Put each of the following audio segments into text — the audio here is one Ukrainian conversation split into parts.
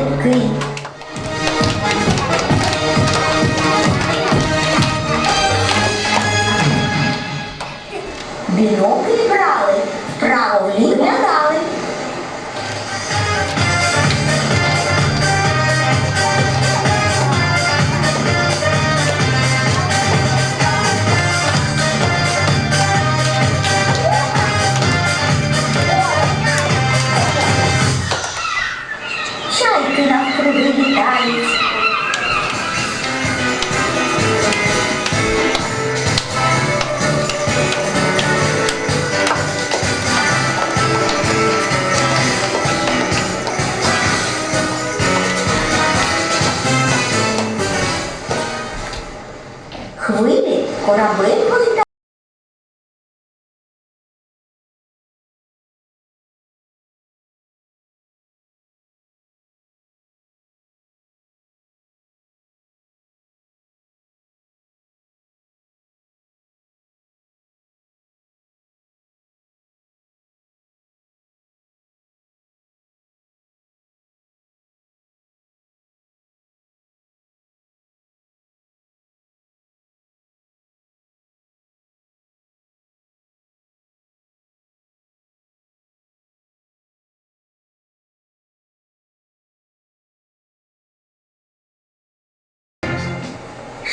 degree. Binocchi Brown. Хвилі корабель гойда.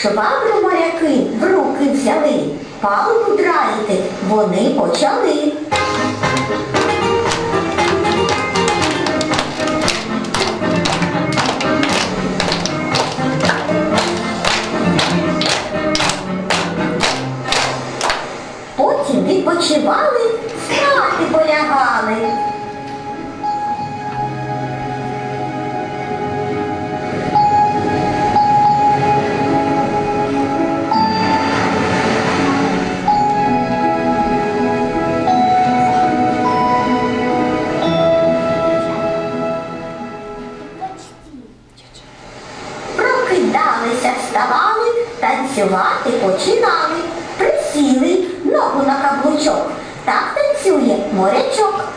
Швабру моряки в руки взяли, палубу драїти вони почали. Потім відпочивали, спати полягали. Прокидалися, вставали, танцювати починали. Присіли ногу на каблучок. Так танцює морячок.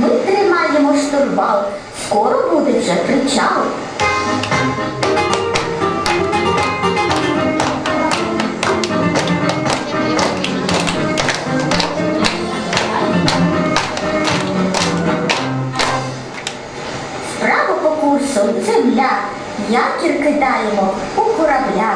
Ми тримаємо штурвал. Скоро буде вже причал. Справа по курсу земля. Якір кидаємо у корабля.